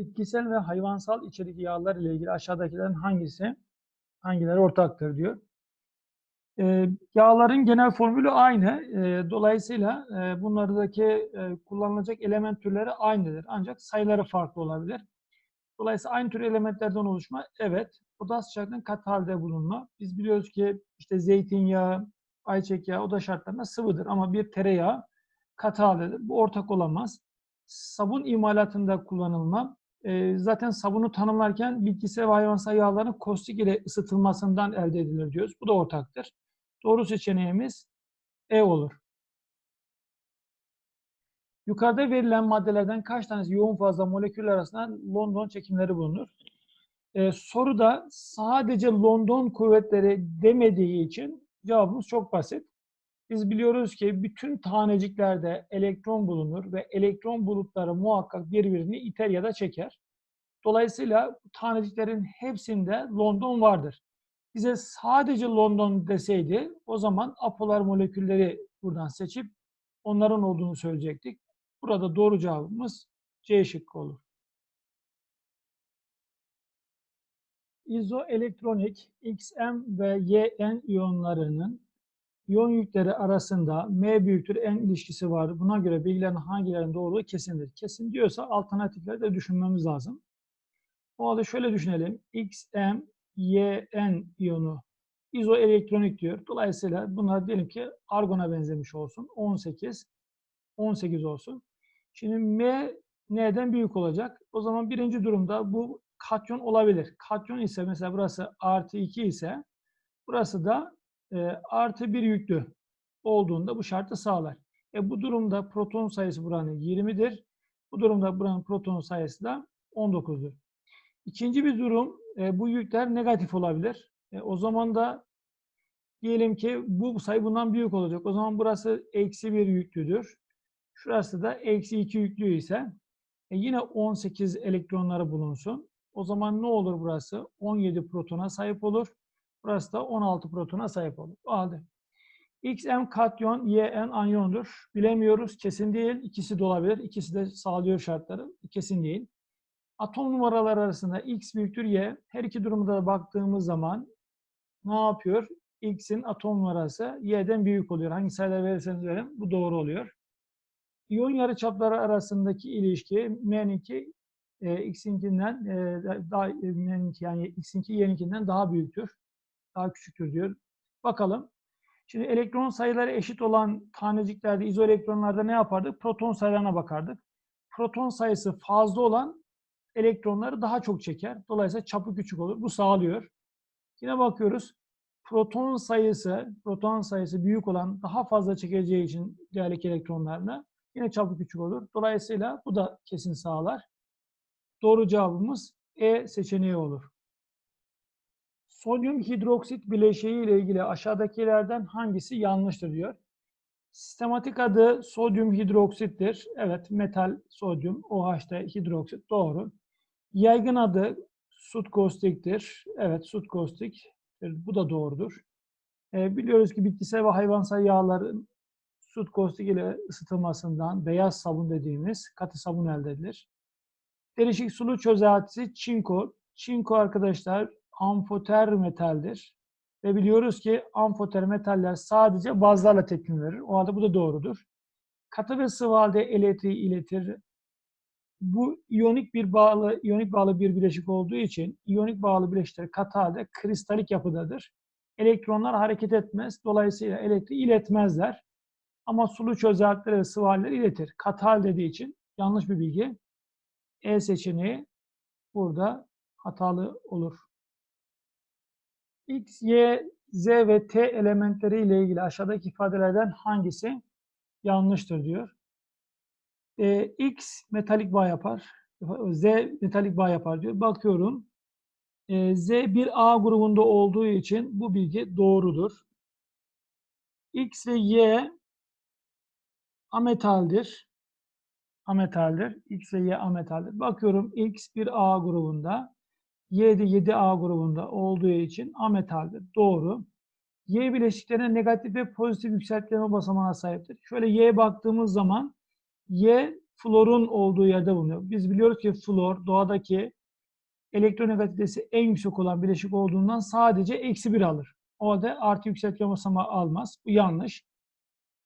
Bitkisel ve hayvansal içerikli yağlar ile ilgili aşağıdakilerin hangisi hangileri ortaktır diyor. Ee, yağların genel formülü aynı. Ee, dolayısıyla e, bunlardaki e, kullanılacak element türleri aynıdır. Ancak sayıları farklı olabilir. Dolayısıyla aynı tür elementlerden oluşma evet. Oda sıcaklığının kat halde bulunma. Biz biliyoruz ki işte zeytinyağı, ayçiçek yağı oda şartlarında sıvıdır ama bir tereyağı katı haldedir. Bu ortak olamaz. Sabun imalatında kullanılma. E, zaten sabunu tanımlarken bitkisel ve hayvansal yağların kostik ile ısıtılmasından elde edilir diyoruz. Bu da ortaktır. Doğru seçeneğimiz E olur. Yukarıda verilen maddelerden kaç tanesi yoğun fazla moleküller arasında London çekimleri bulunur? Ee, soruda sadece London kuvvetleri demediği için cevabımız çok basit. Biz biliyoruz ki bütün taneciklerde elektron bulunur ve elektron bulutları muhakkak birbirini iter ya da çeker. Dolayısıyla taneciklerin hepsinde London vardır. Bize sadece London deseydi o zaman apolar molekülleri buradan seçip onların olduğunu söyleyecektik. Burada doğru cevabımız C şıkkı olur. İzoelektronik XM ve YN iyonlarının iyon yükleri arasında M büyüktür N ilişkisi vardır. Buna göre bilgilerin hangilerinin doğruluğu kesindir. Kesin diyorsa alternatifleri de düşünmemiz lazım. O halde şöyle düşünelim. XM, YN iyonu izoelektronik diyor. Dolayısıyla bunlar diyelim ki argona benzemiş olsun. 18, 18 olsun. Şimdi M N'den büyük olacak. O zaman birinci durumda bu katyon olabilir. Katyon ise mesela burası artı 2 ise burası da e, artı 1 yüklü olduğunda bu şartı sağlar. E, bu durumda proton sayısı buranın 20'dir. Bu durumda buranın proton sayısı da 19'dur. İkinci bir durum e, bu yükler negatif olabilir. E, o zaman da diyelim ki bu sayı bundan büyük olacak. O zaman burası eksi 1 yüklüdür. Şurası da eksi 2 yüklü ise e, yine 18 elektronları bulunsun. O zaman ne olur burası? 17 protona sahip olur. Burası da 16 protona sahip olur. O halde XM katyon, YN anyondur. Bilemiyoruz. Kesin değil. İkisi de olabilir. İkisi de sağlıyor şartları. Kesin değil. Atom numaraları arasında X büyüktür Y. Her iki durumda da baktığımız zaman ne yapıyor? X'in atom numarası Y'den büyük oluyor. Hangi sayılar verirseniz verin bu doğru oluyor. İyon yarıçapları arasındaki ilişki M'ninki e, X'inkinden e, daha e, M'ninki yani X'inki Y'ninkinden daha büyüktür. Daha küçüktür diyor. Bakalım. Şimdi elektron sayıları eşit olan taneciklerde, izoelektronlarda ne yapardık? Proton sayılarına bakardık. Proton sayısı fazla olan elektronları daha çok çeker. Dolayısıyla çapı küçük olur. Bu sağlıyor. Yine bakıyoruz. Proton sayısı, proton sayısı büyük olan daha fazla çekeceği için değerli elektronlarını yine çapı küçük olur. Dolayısıyla bu da kesin sağlar. Doğru cevabımız E seçeneği olur. Sodyum hidroksit bileşiği ile ilgili aşağıdakilerden hangisi yanlıştır diyor. Sistematik adı sodyum hidroksittir. Evet, metal sodyum, OH'da hidroksit doğru. Yaygın adı sut. Evet, sut. Bu da doğrudur. E, biliyoruz ki bitkisel ve hayvansal yağların sut ile ısıtılmasından beyaz sabun dediğimiz katı sabun elde edilir. Derişik sulu çözeltisi çinko. Çinko arkadaşlar amfoter metaldir. Ve biliyoruz ki amfoter metaller sadece bazlarla tepkim verir. O halde bu da doğrudur. Katı ve sıvı halde elektriği iletir. Bu iyonik bir bağlı, iyonik bağlı bir bileşik olduğu için iyonik bağlı bileşikler katı halde kristalik yapıdadır. Elektronlar hareket etmez. Dolayısıyla elektriği iletmezler. Ama sulu çözeltileri ve sıvı halleri iletir. Katı hal dediği için yanlış bir bilgi. E seçeneği burada hatalı olur. X, Y, Z ve T elementleri ile ilgili aşağıdaki ifadelerden hangisi yanlıştır diyor. Ee, X metalik bağ yapar. Z metalik bağ yapar diyor. Bakıyorum. Ee, Z bir A grubunda olduğu için bu bilgi doğrudur. X ve Y ametaldir. Ametaldir. X ve Y ametaldir. Bakıyorum X bir A grubunda. Y de 7A grubunda olduğu için ametaldir. Doğru. Y bileşiklerine negatif ve pozitif yükseltme basamağına sahiptir. Şöyle Y baktığımız zaman Y florun olduğu yerde bulunuyor. Biz biliyoruz ki flor doğadaki elektronegatifitesi en yüksek olan bileşik olduğundan sadece eksi bir alır. O halde artı yükseltgen basamağı almaz. Bu yanlış.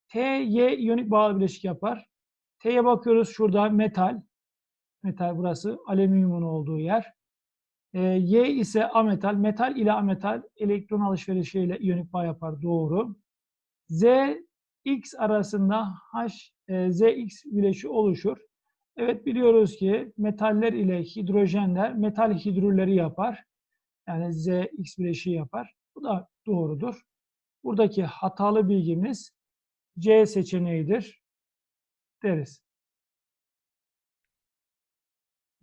T, Y iyonik bağlı bileşik yapar. T'ye bakıyoruz şurada metal. Metal burası alüminyumun olduğu yer. Ee, y ise ametal. Metal ile ametal elektron alışverişiyle iyonik bağ yapar. Doğru. Z, X arasında H, e, ZX bileşiği oluşur. Evet biliyoruz ki metaller ile hidrojenler metal hidrürleri yapar. Yani ZX bileşiği yapar. Bu da doğrudur. Buradaki hatalı bilgimiz C seçeneğidir deriz.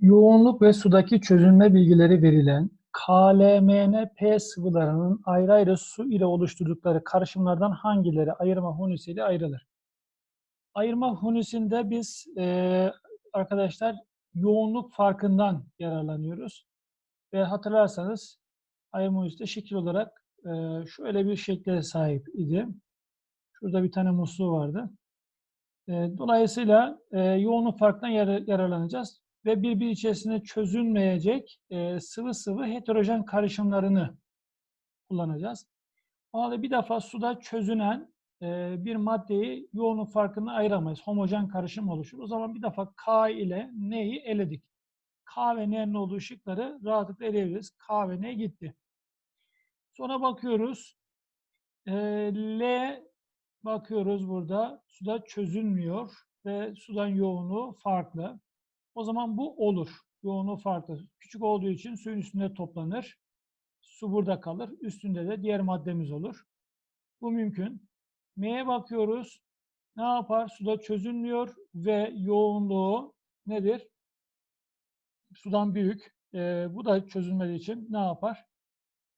Yoğunluk ve sudaki çözünme bilgileri verilen KLMNP sıvılarının ayrı ayrı su ile oluşturdukları karışımlardan hangileri ayırma hunisiyle ayrılır? Ayırma hunisinde biz e, arkadaşlar yoğunluk farkından yararlanıyoruz. Ve hatırlarsanız ayırma hunisi şekil olarak e, şöyle bir şekle sahip idi. Şurada bir tane musluğu vardı. E, dolayısıyla e, yoğunluk farkından yar yararlanacağız ve birbiri içerisinde çözünmeyecek e, sıvı sıvı heterojen karışımlarını kullanacağız. O halde bir defa suda çözünen e, bir maddeyi yoğunluk farkını ayıramayız. Homojen karışım oluşur. O zaman bir defa K ile N'yi eledik. K ve N'nin olduğu şıkları rahatlıkla eleyebiliriz. K ve N gitti. Sonra bakıyoruz. E, L bakıyoruz burada. Suda çözünmüyor ve sudan yoğunluğu farklı. O zaman bu olur. Yoğunluğu farklı. Küçük olduğu için suyun üstünde toplanır. Su burada kalır. Üstünde de diğer maddemiz olur. Bu mümkün. M'ye bakıyoruz. Ne yapar? Suda çözünmüyor ve yoğunluğu nedir? Sudan büyük. E, bu da çözülmediği için ne yapar?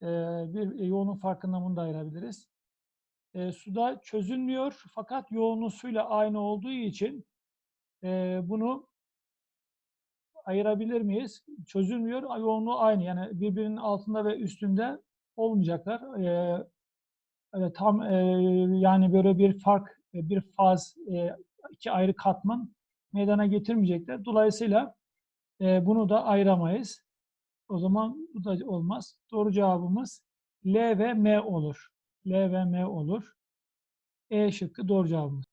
E, bir e, yoğunluk farkından bunu da ayırabiliriz. E, suda çözünmüyor fakat yoğunluğu suyla aynı olduğu için e, bunu ayırabilir miyiz? Çözülmüyor. Yoğunluğu aynı. Yani birbirinin altında ve üstünde olmayacaklar. Evet, tam e, yani böyle bir fark, e, bir faz, e, iki ayrı katman meydana getirmeyecekler. Dolayısıyla e, bunu da ayıramayız. O zaman bu da olmaz. Doğru cevabımız L ve M olur. L ve M olur. E şıkkı doğru cevabımız.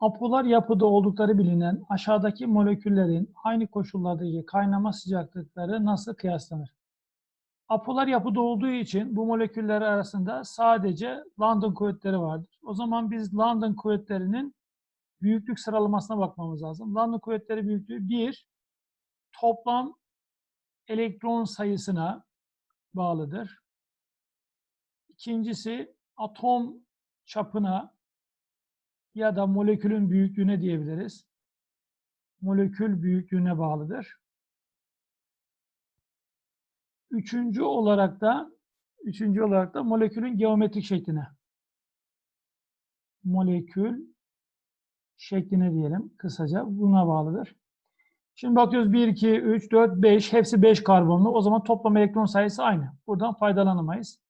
Apolar yapıda oldukları bilinen aşağıdaki moleküllerin aynı koşullardaki kaynama sıcaklıkları nasıl kıyaslanır? Apolar yapıda olduğu için bu moleküller arasında sadece London kuvvetleri vardır. O zaman biz London kuvvetlerinin büyüklük sıralamasına bakmamız lazım. London kuvvetleri büyüklüğü 1 toplam elektron sayısına bağlıdır. İkincisi atom çapına ya da molekülün büyüklüğüne diyebiliriz. Molekül büyüklüğüne bağlıdır. Üçüncü olarak da üçüncü olarak da molekülün geometrik şekline. Molekül şekline diyelim kısaca buna bağlıdır. Şimdi bakıyoruz 1, 2, 3, 4, 5 hepsi 5 karbonlu. O zaman toplam elektron sayısı aynı. Buradan faydalanamayız.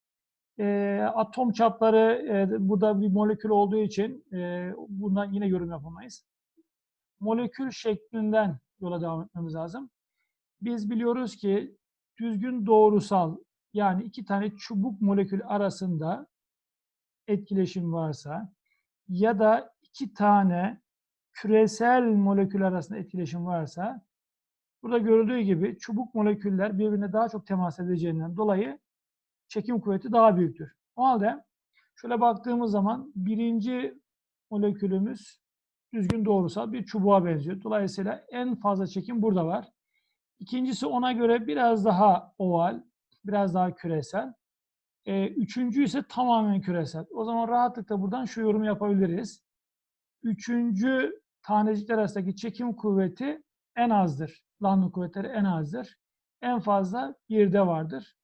E, atom çapları e, burada bir molekül olduğu için e, bundan yine yorum yapamayız. Molekül şeklinden yola devam etmemiz lazım. Biz biliyoruz ki düzgün doğrusal yani iki tane çubuk molekül arasında etkileşim varsa ya da iki tane küresel molekül arasında etkileşim varsa burada görüldüğü gibi çubuk moleküller birbirine daha çok temas edeceğinden dolayı çekim kuvveti daha büyüktür. O halde şöyle baktığımız zaman birinci molekülümüz düzgün doğrusal bir çubuğa benziyor. Dolayısıyla en fazla çekim burada var. İkincisi ona göre biraz daha oval, biraz daha küresel. Ee, üçüncü ise tamamen küresel. O zaman rahatlıkla buradan şu yorum yapabiliriz. Üçüncü tanecikler arasındaki çekim kuvveti en azdır. Lambda kuvvetleri en azdır. En fazla birde vardır.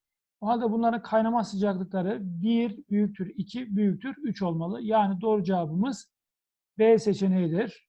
O halde bunların kaynama sıcaklıkları 1 büyüktür 2 büyüktür 3 olmalı. Yani doğru cevabımız B seçeneğidir.